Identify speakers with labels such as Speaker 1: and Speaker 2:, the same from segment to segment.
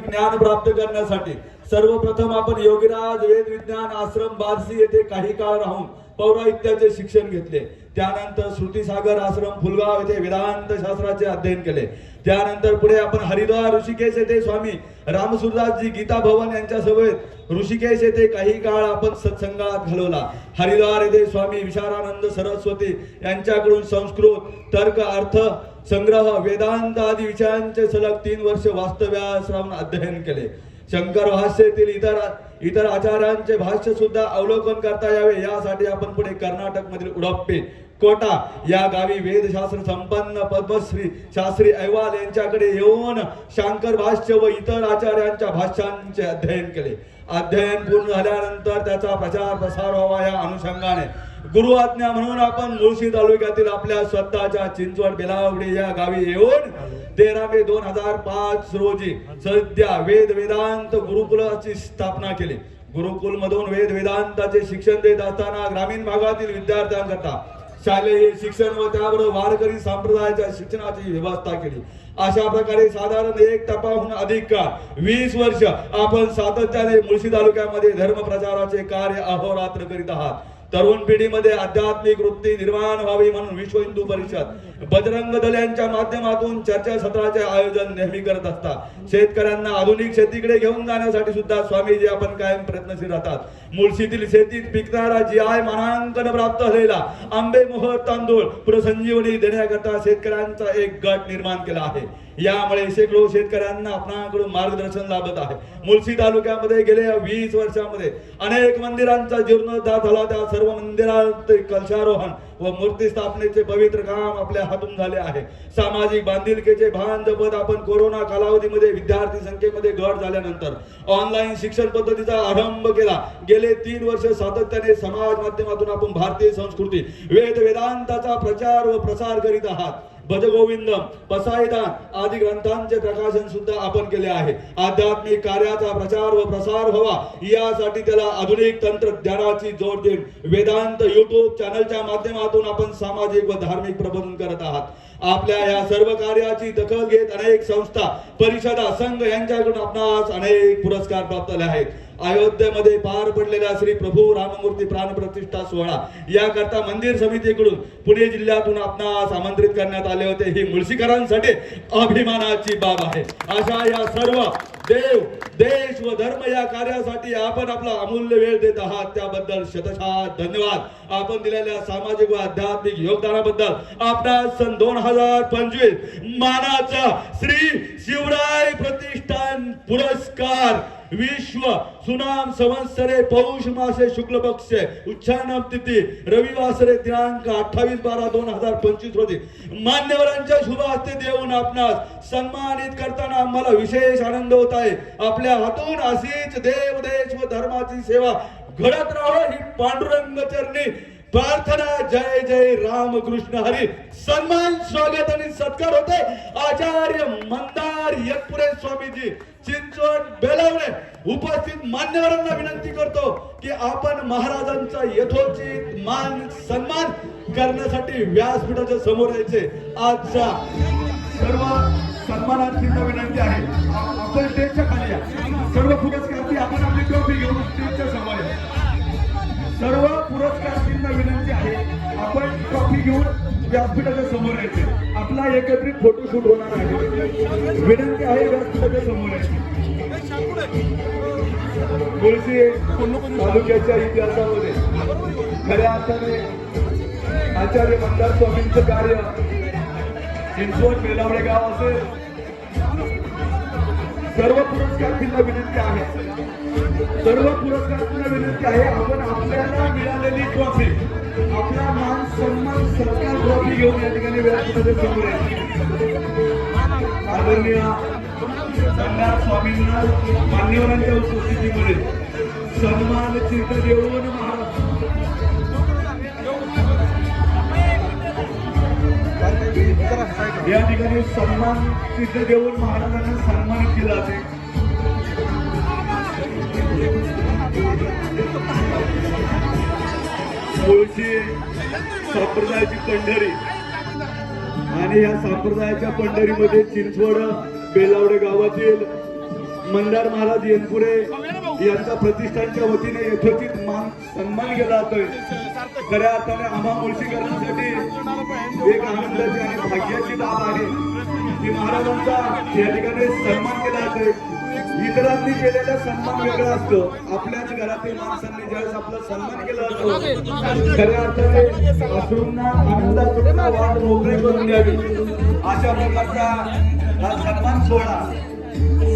Speaker 1: ज्ञान प्राप्त करण्यासाठी सर्वप्रथम आपण योगीराज वेद विज्ञान आश्रम बारसी येथे काही काळ राहून पौराहित्याचे शिक्षण घेतले. त्यानंतर श्रुतीसागर आश्रम फुलगाव येथे वेदांत शास्त्राचे अध्ययन केले. त्यानंतर पुढे आपण हरिद्वार ऋषिकेश येथे स्वामी रामसुरदासजी गीता भवन यांच्या सभेत ऋषिकेश येथे काही काळ आपण सत्संगात घालवला. हरिद्वार येथे स्वामी विशारानंद सरस्वती यांच्याकडून संस्कृत तर्क अर्थ संग्रह वेदांत आदी विषयांचे सलग तीन वर्ष वास्तव्यास राहून अध्ययन केले. शंकर भाष्यतील इतर इतर आचार्यांचे भाष्य सुद्धा अवलोकन करता यावे. यासाठी आपण पुढे कर्नाटक मधील उडप्पे कोटा या गावी वेदशास्त्र संपन्न पद्मश्री शास्त्री अहवाल यांच्याकडे येऊन शांकर भाष्य व इतर आचार्यांच्या भाष्यांचे अध्ययन केले. अध्ययन पूर्ण झाल्यानंतर त्याचा प्रचार प्रसार व्हावा या अनुषंगाने गुरु आज्ञा म्हणून आपण मुळशी तालुक्यातील आपल्या स्वतःच्या चिंचवड बेलावडे या गावी येऊन तेरा मे दोन हजार पाच रोजी सध्या वेद वेदांत गुरुकुलाची स्थापना केली. गुरुकुल मधून वेद वेदांताचे शिक्षण देत असताना ग्रामीण भागातील विद्यार्थ्यांकरता शालेय शिक्षण व त्याबरोबर वारकरी संप्रदायाच्या शिक्षणाची व्यवस्था केली. अशा प्रकारे साधारण एक टप्पाहून अधिक काळ वीस वर्ष आपण सातत्याने मुळशी तालुक्यामध्ये धर्म प्रचाराचे कार्य अहोरात्र करीत आहात. तरुण पिढीमध्ये आध्यात्मिक वृत्ती निर्माण व्हावी म्हणून विश्व हिंदू परिषद बजरंग दल यांच्या माध्यमातून चर्चा सत्राचे आयोजन नेहमी करत असतात. शेतकऱ्यांना आधुनिक शेतीकडे घेऊन जाण्यासाठी सुद्धा स्वामीजी आपण कायम प्रयत्नशील राहतात. मुळशीतील शेतीत पिकणारा जी आय मानांकन प्राप्त झालेला आंबे मोहर तांदूळ पुरसंजीवनी देण्याकरता शेतकऱ्यांचा एक गट निर्माण केला आहे. यामुळे शेकडो शेतकऱ्यांना आपणाकडून मार्गदर्शन लाभत आहे. मुळशी तालुक्यामध्ये गेल्या वीस वर्षामध्ये अनेक मंदिरांचा जीर्णोद्धार झाला. त्या सर्व मंदिरात कलशारोहण व मूर्ती स्थापनेचे पवित्र काम आपल्या हातून झाले आहे. सामाजिक बांधिलकीचे भान जपत आपण कोरोना कालावधीमध्ये विद्यार्थी संख्येमध्ये घट झाल्यानंतर ऑनलाईन शिक्षण पद्धतीचा आरंभ केला. गेले तीन वर्ष सातत्याने समाज माध्यमातून आपण भारतीय संस्कृती वेद वेदांताचा प्रचार व प्रसार करीत आहात. भजगोविंदम पसायदान आदी ग्रंथांचे प्रकाशन सुद्धा आपण केले आहे. आध्यात्मिक कार्याचा प्रचार व प्रसार व्हावा यासाठी त्याला आधुनिक तंत्रज्ञानाची जोड देऊन वेदांत युट्यूब चॅनलच्या माध्यमातून आपण सामाजिक व धार्मिक प्रबोधन करत आहात. आपल्या या सर्व कार्याची दखल घेत अनेक संस्था परिषदा संघ यांच्याकडून आपणास अनेक पुरस्कार प्राप्त झाले आहेत. अयोध्येमध्ये पार पडलेला श्री प्रभू राममूर्ती प्राण प्रतिष्ठा सोहळा. याकरता मंदिर समितीकडून पुणे जिल्ह्यातून आपणास आमंत्रित करण्यात आले होते. ही मुळशीकरांसाठी अभिमानाची बाब आहे. अशा या सर्व देव देश व धर्म या कार्यासाठी आपण आपला अमूल्य वेळ देत आहात. त्याबद्दल शतशः धन्यवाद. आपण दिलेल्या सामाजिक व आध्यात्मिक योगदानाबद्दल आपणास सन दोन हजार पंचवीस मानाचा श्री शिवराय प्रतिष्ठान पुरस्कार विश्व सुनाम संवत्सरे पौष मासे शुक्ल पक्ष उच्चारण तिथी रविवासरे दिनांक अठ्ठावीस बारा दोन हजार पंचवीस रोजी. मान्यवरांच्या शुभ हस्ते देऊन आपणास सन्मानित करताना आम्हाला विशेष आनंद होत. होत आहे. आपल्या हातून अशीच देव देश व धर्माची सेवा घडत राहो ही पांडुरंग चरणी. प्रार्थना जय जय राम कृष्ण हरी. सन्मान स्वागत आणि सत्कार होते आचार्य मंदार यकपुरे स्वामीजी. चिंचवड बेलावणे. उपस्थित मान्यवरांना विनंती करतो की आपण महाराजांचा यथोचित मान सन्मान करण्यासाठी व्यासपीठाच्या समोर यायचे. आजचा सर्व सन्मानार्थींना विनंती आहे. आपण स्टेजच्या खाली या. सर्व पुरस्कारार्थी आपण आपली ट्रॉफी घेऊन स्टेजच्या समोर या. सर्व पुरस्कारार्थींना विनंती आहे आपण ट्रॉफी घेऊन व्यासपीठाच्या समोर यायचे. आपला एकत्रित फोटोशूट होणार आहे. विनंती आहे व्यासपीठाच्या समोर यायची. तुळशी तालुक्याच्या इतिहासामध्ये खऱ्या अर्थाने आचार्य मंदार स्वामींचं कार्य चिंचवड बेलावडे गाव असेल सर्व पुरस्कार तिला विनंती आहे. सर्व पुरस्कार पुरस्कारांना विनंती आहे. आपण आपल्याला मिळालेली ट्रॉफी आपला मान सन्मान सरकार ट्रॉफी घेऊन या ठिकाणी व्यासपीठाच्या समोर आहे. आदरणीय संगार स्वामींना मान्यवरांच्या उपस्थितीमध्ये सन्मान चिन्ह देऊन महाराज या ठिकाणी सन्मान सिद्ध देऊन महाराजांना सन्मानित केला जाते मूळची संप्रदायाची पंढरी. आणि या संप्रदायाच्या पंढरीमध्ये चिंचवड बेलावडे गावातील मंदार महाराज येनपुरे यांच्या प्रतिष्ठानच्या वतीने यथोचित मान सन्मान केला जातोय. खऱ्या अर्थाने आम्हा मुळशीकरांसाठी एक आनंदाची आणि भाग्याची बाब आहे. की महाराजांचा या ठिकाणी सन्मान केला जातोय. इतरांनी केलेला सन्मान वेगळा असतो. आपल्याच घरातील माणसांनी ज्यावेळेस आपला सन्मान केला जातो खऱ्या अर्थाने अश्रूंना आनंदाचा वाट मोकळी करून द्यावी. अशा प्रकारचा हा सन्मान सोहळा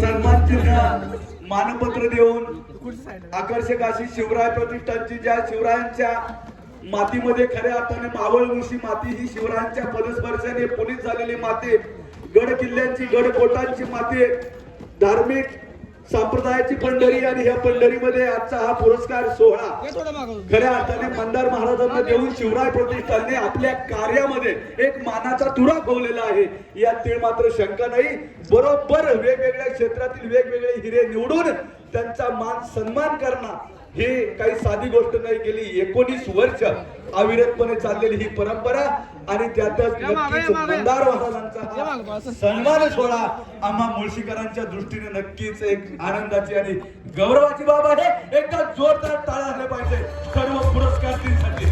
Speaker 1: सन्मान चिन्ह मानपत्र देऊन आकर्षक अशी शिवराय प्रतिष्ठानची ज्या शिवरायांच्या मातीमध्ये खऱ्या अर्थाने मावळ मुशी माती ही शिवरायांच्या पदस्पर्शाने पुनीत झालेली माती गड किल्ल्यांची गड कोटांची माती धार्मिक संप्रदायाची पंढरी आणि या पंढरीमध्ये आजचा हा पुरस्कार सोहळा खऱ्या अर्थाने मंदार महाराजांना देऊन शिवराय प्रतिष्ठानने आपल्या कार्यामध्ये एक मानाचा तुरा खोवलेला आहे. यात तीळ मात्र शंका नाही. बरोबर वेगवेगळ्या क्षेत्रातील वेगवेगळे हिरे निवडून त्यांचा मान सन्मान करणं ही काही साधी गोष्ट नाही गेली एकोणीस वर्ष अविरतपणे चाललेली ही परंपरा आणि त्यातच नक्कीच मंदार महाराजांचा सन्मान सोहळा आम्हा मुळशीकरांच्या दृष्टीने नक्कीच एक आनंदाची आणि गौरवाची बाब आहे. एकदा जोरदार टाळ्या झाल्या पाहिजे. सर्व पुरस्कारांसाठी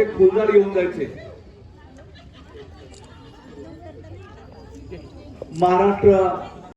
Speaker 1: आपण फुलदार येऊन जायचे. महाराष्ट्र